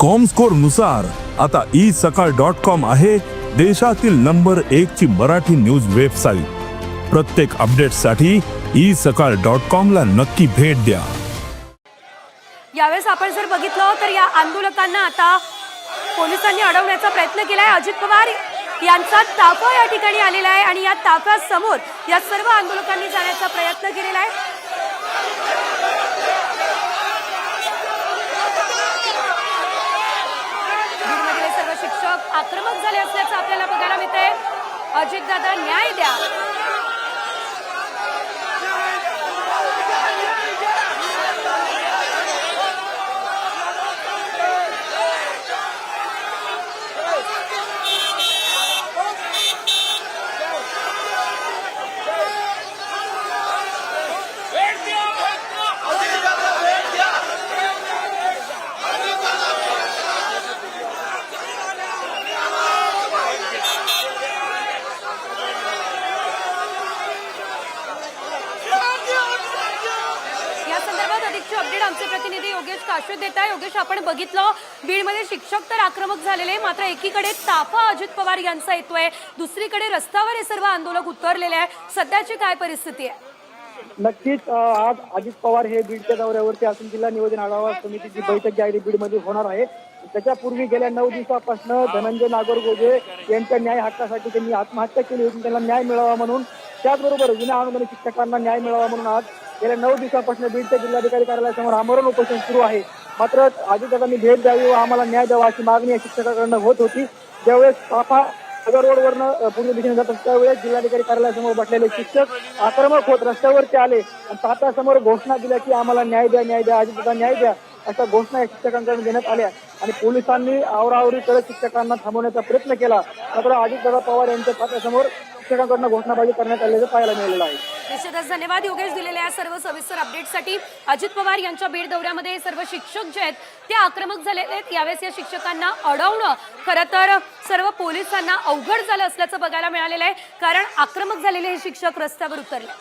कॉमस्कोरनुसार आता ई सकाळ dot com आहे देशातील नंबर एक ची मराठी न्यूज वेबसाईट प्रत्येक अपडेटसाठी ई सकाळ डॉट कॉम ला नक्की भेट द्या. यावेळेस आपण जर बघितलं तर या आंदोलकांना आता पोलिसांनी अडवण्याचा प्रयत्न केलाय. अजित पवार यांचा ताफा या ठिकाणी आलेला आहे आणि या ताफ्यासमोर या सर्व आंदोलकांनी जाण्याचा प्रयत्न केलेला आहे बीडमधील सर्व शिक्षक आक्रमक झाले असल्याचं आपल्याला बघायला मिळते अजितदादा न्याय द्या. आमचे प्रतिनिधी योगेश काशोद देत आहे योगेश आपण बघितलं बीडमध्ये शिक्षक तर आक्रमक झालेले मात्र एकीकडे ताफा अजित पवार यांचा येतोय. दुसरीकडे रस्त्यावर हे सर्व आंदोलक उतरलेले आहे सध्याची काय परिस्थिती आहे? नक्कीच आज अजित पवार हे बीडच्या दौऱ्यावरती असून जिल्हा नियोजन आढावा समितीची बैठक जी आहे बीडमध्ये होणार आहे. त्याच्यापूर्वी गेल्या नऊ दिवसापासून धनंजय नागरगोजे यांच्या न्याय हक्कासाठी त्यांनी आत्महत्या केली होती. त्यांना न्याय मिळावा म्हणून त्याचबरोबर विना अनुदानित शिक्षकांना न्याय मिळावा म्हणून आज गेल्या नऊ दिवसापासून बीडच्या जिल्हाधिकारी कार्यालयासमोर आमरण उपोषण सुरू आहे. मात्र अजितदादांनी भेट द्यावी व आम्हाला न्याय द्यावा अशी मागणी या शिक्षकांकडनं होत होती. ज्यावेळेस ताफा नगर रोडवरनं पूर्ण दिशेने जात त्यावेळेस जिल्हाधिकारी कार्यालयासमोर बसलेले शिक्षक आक्रमक होत रस्त्यावरती आले. आणि तातासमोर घोषणा दिल्या की आम्हाला न्याय द्या न्याय द्या अजितदादा न्याय द्या अशा घोषणा या शिक्षकांकडून देण्यात आल्या. आणि पोलिसांनी आवराआवरी करत शिक्षकांना थांबवण्याचा प्रयत्न केला. मात्र अजितदादा पवार यांच्या खात्यासमोर शिक्षकांकडून घोषणाबाजी करण्यात आल्याचं पाहायला मिळालेलं आहे. निश्चितच धन्यवाद. योगेश दिलेल्या या सर्व सविस्तर अपडेटसाठी अजित पवार यांच्या बीड दौऱ्यामध्ये हे सर्व शिक्षक जे आहेत ते आक्रमक झालेले आहेत. यावेळेस या शिक्षकांना अडवणं खरं तर सर्व पोलिसांना अवघड झालं असल्याचं बघायला मिळालेलं आहे. कारण आक्रमक झालेले हे शिक्षक रस्त्यावर उतरले.